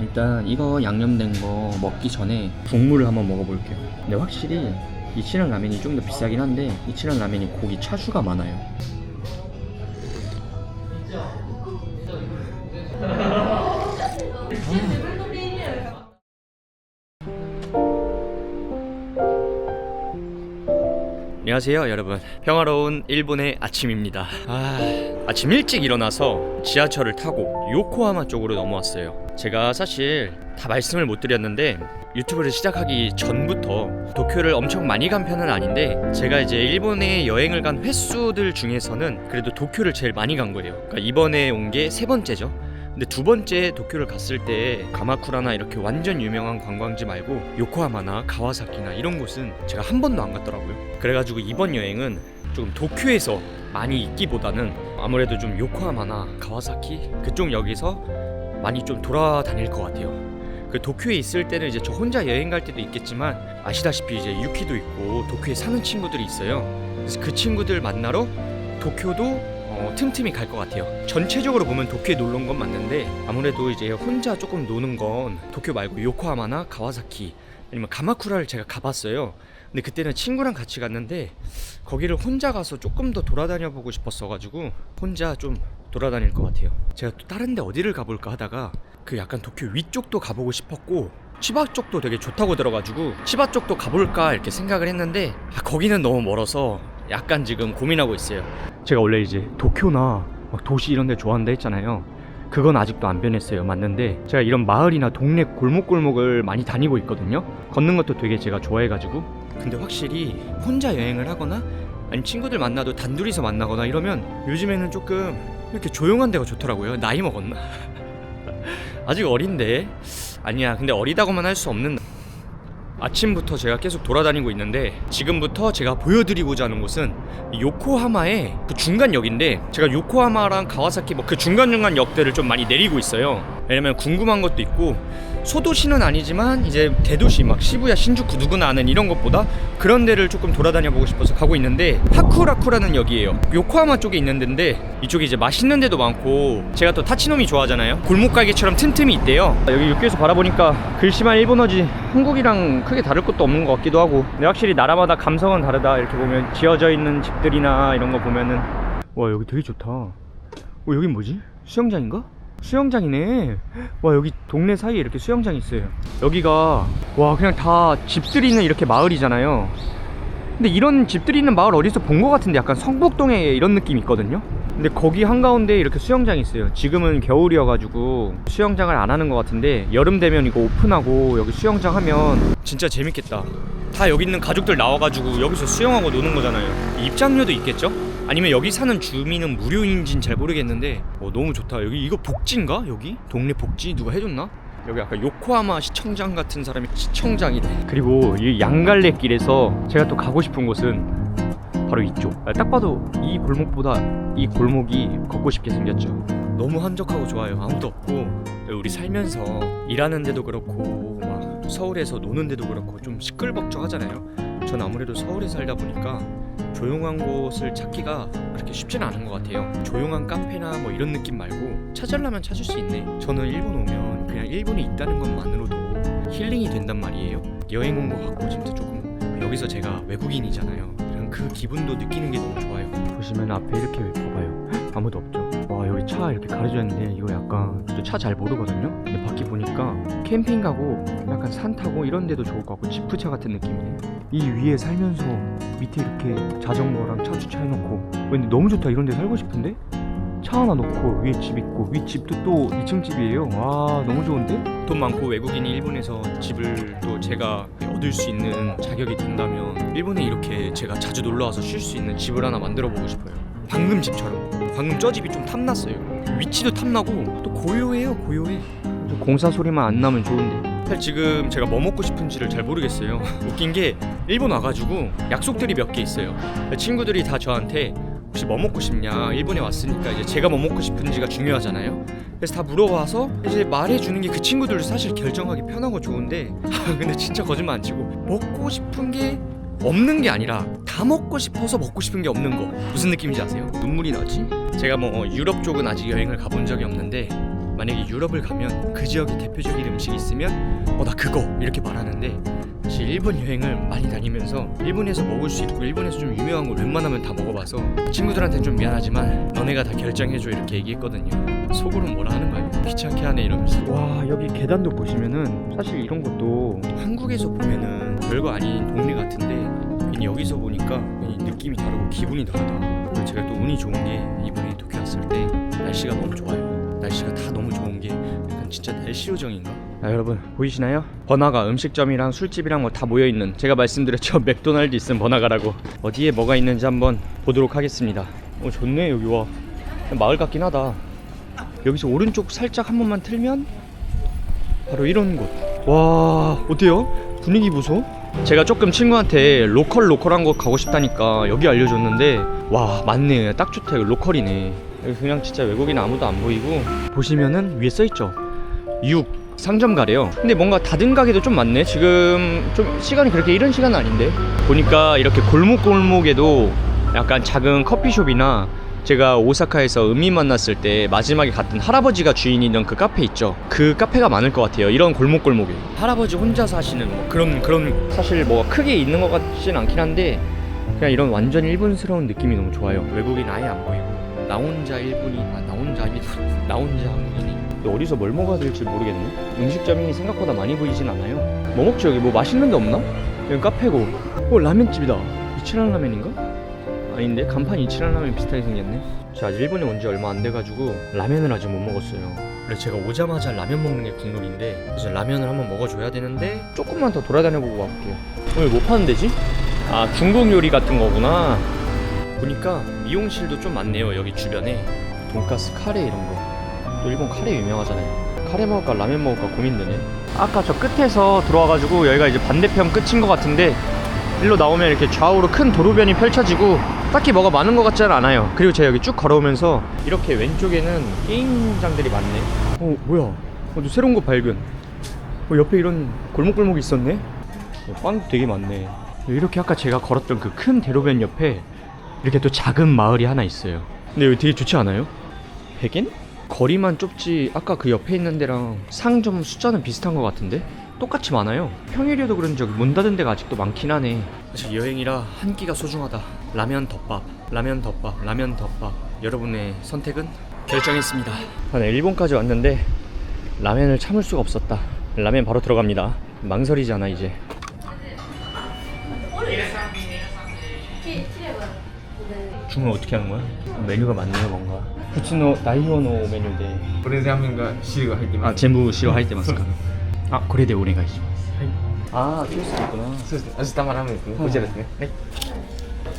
일단 이거 양념된 거 먹기 전에 국물을 한번 먹어볼게요. 근데 확실히 이 친한 라면이 좀 더 비싸긴 한데 이 친한 라면이 고기 차수가 많아요. 안녕하세요 여러분. 평화로운 일본의 아침입니다. 아, 아침 일찍 일어나서 지하철을 타고 요코하마 쪽으로 넘어왔어요. 제가 사실 다 말씀을 못 드렸는데 유튜브를 시작하기 전부터 도쿄를 엄청 많이 간 편은 아닌데 제가 이제 일본에 여행을 간 횟수들 중에서는 그래도 도쿄를 제일 많이 간 거예요. 그러니까 이번에 온 게 세 번째죠 근데 두 번째 도쿄를 갔을 때 가마쿠라나 이렇게 완전 유명한 관광지 말고 요코하마나 가와사키나 이런 곳은 제가 한 번도 안 갔더라고요. 그래가지고 이번 여행은 조금 도쿄에서 많이 있기보다는 아무래도 좀 요코하마나 가와사키 그쪽 여기서 많이 좀 돌아다닐 것 같아요. 그 도쿄에 있을 때는 이제 저 혼자 여행 갈 때도 있겠지만 아시다시피 이제 유키도 있고 도쿄에 사는 친구들이 있어요. 그래서 그 친구들 만나러 도쿄도 어, 틈틈이 갈 것 같아요. 전체적으로 보면 도쿄에 놀러 온 건 맞는데 아무래도 이제 혼자 조금 노는 건 도쿄 말고 요코하마나 가와사키 아니면 가마쿠라를 제가 가봤어요. 근데 그때는 친구랑 같이 갔는데 거기를 혼자 가서 조금 더 돌아다녀 보고 싶었어가지고 혼자 좀 돌아다닐 것 같아요. 제가 또 다른 데 어디를 가볼까 하다가 그 약간 도쿄 위쪽도 가보고 싶었고 치바 쪽도 되게 좋다고 들어가지고 치바 쪽도 가볼까 이렇게 생각을 했는데 아, 거기는 너무 멀어서 약간 지금 고민하고 있어요. 제가 원래 이제 도쿄나 막 도시 이런 데 좋아한다 했잖아요. 그건 아직도 안 변했어요. 맞는데 제가 이런 마을이나 동네 골목골목을 많이 다니고 있거든요. 걷는 것도 되게 제가 좋아해가지고. 근데 확실히 혼자 여행을 하거나 아니 친구들 만나도 단둘이서 만나거나 이러면 요즘에는 조금 이렇게 조용한 데가 좋더라고요. 나이 먹었나? 아직 어린데 아니야. 근데 어리다고만 할 수 없는 아침부터 제가 계속 돌아다니고 있는데 지금부터 제가 보여드리고자 하는 곳은 요코하마의 그 중간역인데 제가 요코하마랑 가와사키 뭐 그 중간중간 역들을 좀 많이 내리고 있어요 왜냐면 궁금한 것도 있고 소도시는 아니지만 이제 대도시 막 시부야 신주쿠 누구나 아는 이런 것보다 그런 데를 조금 돌아다녀 보고 싶어서 가고 있는데 하쿠라쿠라는 역이에요. 요코하마 쪽에 있는 데인데 이쪽에 이제 맛있는 데도 많고 제가 또 타치노미 좋아하잖아요. 골목 가게처럼 틈틈이 있대요. 여기 육교에서 바라보니까 글씨만 일본어지 한국이랑 크게 다를 것도 없는 것 같기도 하고 근데 확실히 나라마다 감성은 다르다. 이렇게 보면 지어져 있는 집들이나 이런 거 보면은 와 여기 되게 좋다. 어 여긴 뭐지? 수영장인가? 수영장이네. 와 여기 동네 사이에 이렇게 수영장이 있어요. 여기가 와 그냥 다 집들이 있는 이렇게 마을이잖아요. 근데 이런 집들이 있는 마을 어디서 본 것 같은데 약간 성북동에 이런 느낌이 있거든요? 근데 거기 한가운데 이렇게 수영장이 있어요. 지금은 겨울이어가지고 수영장을 안 하는 것 같은데 여름 되면 이거 오픈하고 여기 수영장 하면 진짜 재밌겠다. 다 여기 있는 가족들 나와가지고 여기서 수영하고 노는 거잖아요. 입장료도 있겠죠? 아니면 여기 사는 주민은 무료인지는 잘 모르겠는데 어, 너무 좋다. 여기 이거 복지인가? 여기? 동네 복지? 누가 해줬나? 여기 아까 요코하마 시청장 같은 사람이 시청장이네 그리고 이 양갈래 길에서 제가 또 가고 싶은 곳은 바로 이쪽. 아, 딱 봐도 이 골목보다 이 골목이 걷고 싶게 생겼죠. 너무 한적하고 좋아요. 아무도 없고. 우리 살면서 일하는 데도 그렇고 막 서울에서 노는 데도 그렇고 좀 시끌벅적하잖아요. 전 아무래도 서울에 살다 보니까 조용한 곳을 찾기가 그렇게 쉽지는 않은 것 같아요. 조용한 카페나 뭐 이런 느낌 말고 찾으려면 찾을 수 있네. 저는 일본 오면 그냥 일본에 있다는 것만으로도 힐링이 된단 말이에요. 여행 온 것 같고 진짜 조금 여기서 제가 외국인이잖아요. 그 기분도 느끼는 게 너무 좋아요. 보시면 앞에 이렇게 봐봐요. 아무도 없죠 차 이렇게 가려져 있는데 이거 약간 또 차 잘 모르거든요? 근데 밖에 보니까 캠핑 가고 약간 산 타고 이런 데도 좋을 것 같고 지프차 같은 느낌이네 이 위에 살면서 밑에 이렇게 자전거랑 차 주차해놓고 근데 너무 좋다. 이런 데 살고 싶은데? 차 하나 놓고 위에 집 있고 위 집도 또 2층 집이에요. 와 너무 좋은데? 돈 많고 외국인이 일본에서 집을 또 제가 얻을 수 있는 자격이 된다면 일본에 이렇게 제가 자주 놀러 와서 쉴 수 있는 집을 하나 만들어 보고 싶어요 방금 집처럼. 방금 저 집이 좀 탐났어요. 위치도 탐나고. 또 고요해요 고요해. 공사 소리만 안 나면 좋은데. 사실 지금 제가 뭐 먹고 싶은지를 잘 모르겠어요. 웃긴 게 일본 와가지고 약속들이 몇 개 있어요. 친구들이 다 저한테 혹시 뭐 먹고 싶냐 일본에 왔으니까 이제 제가 뭐 먹고 싶은지가 중요하잖아요. 그래서 다 물어봐서 이제 말해주는 게 그 친구들도 사실 결정하기 편하고 좋은데 근데 진짜 거짓말 안 치고 먹고 싶은 게 없는 게 아니라 다 먹고 싶어서 먹고 싶은 게 없는 거. 무슨 느낌인지 아세요? 눈물이 나지? 제가 뭐 유럽 쪽은 아직 여행을 가본 적이 없는데 만약에 유럽을 가면 그 지역의 대표적인 음식이 있으면 어 나 그거! 이렇게 말하는데 사실 일본 여행을 많이 다니면서 일본에서 먹을 수 있고 일본에서 좀 유명한 걸 웬만하면 다 먹어봐서 친구들한테는 좀 미안하지만 너네가 다 결정해줘 이렇게 얘기했거든요. 속으로 뭐라 하는 거 아니야? 귀찮게 하네 이러면서. 와 여기 계단도 보시면은 사실 이런 것도 한국에서 보면은 별거 아닌 동네 같은데 여기서 보니까 느낌이 다르고 기분이 다르다 그리고 제가 또 운이 좋은 게 이번에 도쿄 왔을 때 날씨가 너무 좋아요 날씨가 다 너무 좋은 게 약간 진짜 날씨 요정인가? 아 여러분 보이시나요? 번화가 음식점이랑 술집이랑 뭐 다 모여 있는 제가 말씀드렸죠 맥도날드 있음 번화가라고 어디에 뭐가 있는지 한번 보도록 하겠습니다 어 좋네 여기 와 마을 같긴 하다 여기서 오른쪽 살짝 한 번만 틀면 바로 이런 곳. 와 어때요? 분위기 보소? 제가 조금 친구한테 로컬 로컬한 곳 가고 싶다니까 여기 알려줬는데 와 맞네. 딱 좋다. 이거 로컬이네. 여기 그냥 진짜 외국인 아무도 안 보이고. 보시면은 위에 써있죠? 6 상점 가래요. 근데 뭔가 닫은 가게도 좀 많네. 지금 좀 시간이 그렇게 이른 시간은 아닌데. 보니까 이렇게 골목골목에도 약간 작은 커피숍이나 제가 오사카에서 은미 만났을 때 마지막에 갔던 할아버지가 주인이던 그 카페 있죠. 그 카페가 많을 것 같아요. 이런 골목골목에. 할아버지 혼자 사시는 뭐 그런 그런 사실 뭐 크게 있는 것 같진 않긴 한데 그냥 이런 완전 일본스러운 느낌이 너무 좋아요. 외국인 아예 안 보이고 나 혼자 일본인, 아, 나 혼자 일본, 나 혼자 한국인이. 어디서 뭘 먹어야 될지 모르겠네. 음식점이 생각보다 많이 보이진 않아요. 뭐 먹지 여기 뭐 맛있는 데 없나? 여기 카페고. 어 라면집이다. 이치란 라면인가? 아닌데 간판 이치란 라면 비슷하게 생겼네. 제가 일본에 온 지 얼마 안 돼가지고 라면을 아직 못 먹었어요. 그래서 제가 오자마자 라면 먹는 게 국룰인데 그래서 라면을 한번 먹어줘야 되는데 조금만 더 돌아다녀보고 갈게요. 오늘 뭐 파는 데지? 아 중국 요리 같은 거구나. 보니까 미용실도 좀 많네요 여기 주변에. 돈가스 카레 이런 거. 또 일본 카레 유명하잖아요. 카레 먹을까 라면 먹을까 고민되네. 아까 저 끝에서 들어와가지고 여기가 이제 반대편 끝인 것 같은데 일로 나오면 이렇게 좌우로 큰 도로변이 펼쳐지고 딱히 뭐가 많은 것 같지는 않아요. 그리고 제가 여기 쭉 걸어오면서 이렇게 왼쪽에는 게임장들이 많네. 어 뭐야? 어, 또 새로운 거 발견. 어, 옆에 이런 골목골목이 있었네. 어, 빵도 되게 많네. 이렇게 아까 제가 걸었던 그 큰 대로변 옆에 이렇게 또 작은 마을이 하나 있어요. 근데 여기 되게 좋지 않아요? 100엔? 거리만 좁지 아까 그 옆에 있는 데랑 상점 숫자는 비슷한 것 같은데? 똑같이 많아요. 평일이어도 그런지 여기 문 닫은 데가 아직도 많긴 하네. 사실 여행이라 한 끼가 소중하다. 라면 덮밥, 라면 덮밥, 라면 덮밥. 여러분의 선택은 결정했습니다. 아, 네, 일본까지 왔는데 라면을 참을 수가 없었다. 라면 바로 들어갑니다. 망설이지 않아 이제. 주문 어떻게 하는 거야? 메뉴가 많네요 뭔가. 후츠노 다이오노 메뉴인데 これでラーメンが汁が入ってま 아 す。 전부 시로 할때 맞을까? 아これでお願いします。ああ、キョスクかな。そうですね。味玉ラーメンですね。こちらですね。はい。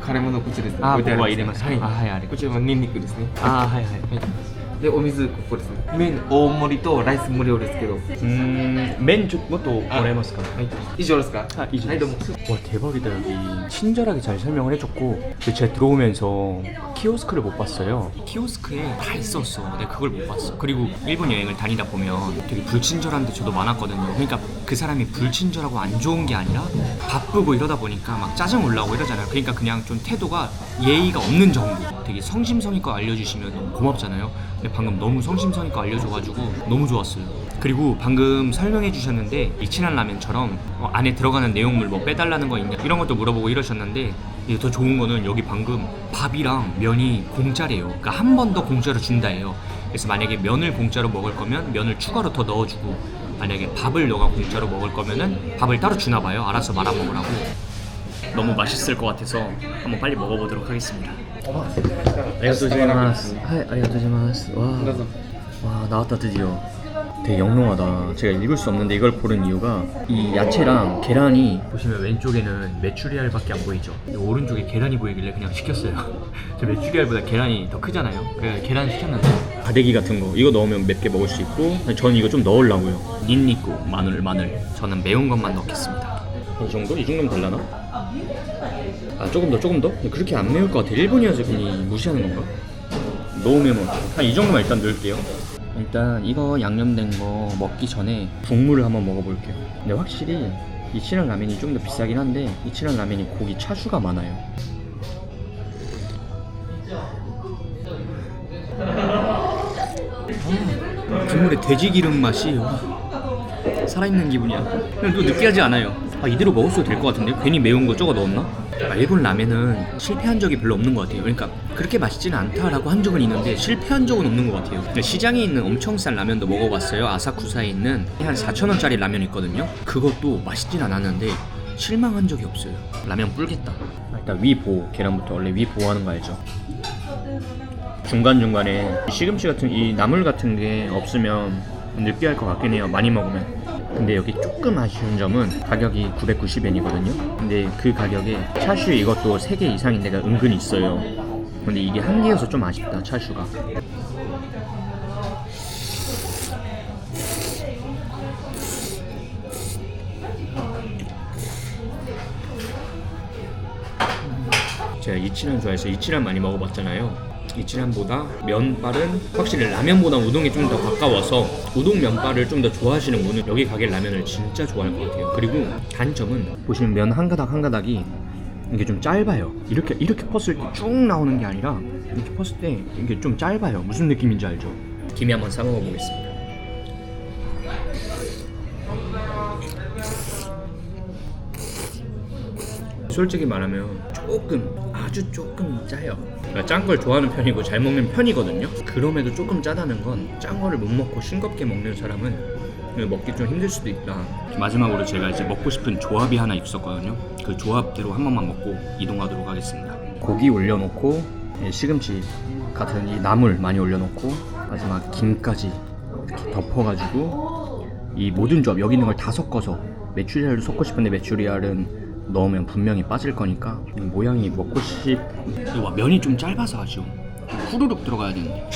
辛いものこちらですね。あ、こは入れました。はい、はい、あれ。こちらはニンニクですね。あ、はい、はい。はい で、お水ここですね。麺大盛りとライス無料ですけど。は 음, 맨 조, 뭐또 보내ますか? い。以上ですか。 아, 이제. はい、どうも。 와 대박이다 여기 친절하게 잘 설명을 해줬고 근데 제가 들어오면서 키오스크를 못 봤어요 키오스크에 다 있었어 근데 그걸 못 봤어 그리고 일본 여행을 다니다 보면 되게 불친절한 데 저도 많았거든요 그러니까 그 사람이 불친절하고 안 좋은 게 아니라 바쁘고 이러다 보니까 막 짜증 올라오고 이러잖아요 그러니까 그냥 좀 태도가 예의가 없는 정도 되게 성심성의껏 알려주시면 너무 고맙잖아요 근데 방금 너무 성심성의껏 알려줘가지고 너무 좋았어요. 그리고 방금 설명해 주셨는데 이치란 라면처럼 어, 안에 들어가는 내용물 뭐 빼달라는 거 있냐 이런 것도 물어보고 이러셨는데 이게 더 좋은 거는 여기 방금 밥이랑 면이 공짜래요. 그러니까 한 번 더 공짜로 준다예요. 그래서 만약에 면을 공짜로 먹을 거면 면을 추가로 더 넣어주고 만약에 밥을 너가 공짜로 먹을 거면은 밥을 따로 주나 봐요. 알아서 말아 먹으라고 너무 맛있을 것 같아서 한번 빨리 먹어보도록 하겠습니다. 아리가토지마스. 하이, 아리가토지마스. 와, 와 나왔다 드디어. 되게 영롱하다. 제가 읽을 수 없는데 이걸 고른 이유가 이 야채랑 계란이 보시면 왼쪽에는 메추리알밖에 안 보이죠. 오른쪽에 계란이 보이길래 그냥 시켰어요. 저 메추리알보다 계란이 더 크잖아요. 그래서 계란 시켰는데 가대기 같은 거 이거 넣으면 맵게 먹을 수 있고 저는 이거 좀 넣으려고요. 닌니꾸 마늘 마늘. 저는 매운 것만 넣겠습니다. 이 정도? 이 정도면 될라나? 아 조금 더 조금 더? 그렇게 안 매울 것 같아. 일본이어서 괜히 무시하는 건가? 너무 매워. 한이 정도만 일단 넣을게요. 일단 이거 양념된 거 먹기 전에 국물을 한번 먹어볼게요. 근데 확실히 이 친한 라면이 좀 더 비싸긴 한데 이 친한 라면이 고기 차슈가 많아요. 국물에 돼지 기름 맛이 와, 살아있는 기분이야. 근데 또 느끼하지 않아요. 아, 이대로 먹었어도 될 것 같은데 괜히 매운 거 적어 넣었나? 아, 일본 라면은 실패한 적이 별로 없는 것 같아요. 그러니까 그렇게 맛있지는 않다라고 한 적은 있는데 실패한 적은 없는 것 같아요. 시장에 있는 엄청 싼 라면도 먹어봤어요. 아사쿠사에 있는 한 4천 원짜리 라면 있거든요. 그것도 맛있진 않았는데 실망한 적이 없어요. 라면 불겠다. 일단 위 보호, 계란부터 원래 위 보호하는 거 알죠? 중간 중간에 시금치 같은 이 나물 같은 게 없으면 느끼할 것 같긴 해요. 많이 먹으면. 근데 여기 조금 아쉬운 점은 가격이 990엔이거든요. 근데 그 가격에 차슈 이것도 3개 이상인 데가 은근히 있어요. 근데 이게 한 개여서 좀 아쉽다 차슈가. 제가 이치란 좋아해서 이치란 많이 먹어봤잖아요. 이치란보다 면발은 확실히 라면보다 우동이 좀 더 가까워서 우동 면발을 좀 더 좋아하시는 분은 여기 가게 라면을 진짜 좋아할 것 같아요. 그리고 단점은 보시면 면 한 가닥 한 가닥이 이게 좀 짧아요. 이렇게 이렇게 펐을 때 쭉 나오는 게 아니라 이렇게 펐을 때 이게 좀 짧아요. 무슨 느낌인지 알죠? 김이 한번 싸 먹어 보겠습니다. 솔직히 말하면 조금 아주 조금 짜요. 짠 걸 좋아하는 편이고 잘 먹는 편이거든요. 그럼에도 조금 짜다는 건 짠 거를 못 먹고 싱겁게 먹는 사람은 먹기 좀 힘들 수도 있다. 마지막으로 제가 이제 먹고 싶은 조합이 하나 있었거든요. 그 조합대로 한 번만 먹고 이동하도록 하겠습니다. 고기 올려놓고 예, 시금치 같은 이 나물 많이 올려놓고 마지막 김까지 이렇게 덮어가지고 이 모든 조합 여기 있는 걸 다 섞어서 메추리알도 섞고 싶은데 메추리알은 넣으면 분명히 빠질 거니까 이 모양이 먹고 싶. 이거 봐, 면이 좀 짧아서 아쉬워. 후루룩 들어가야 되는데.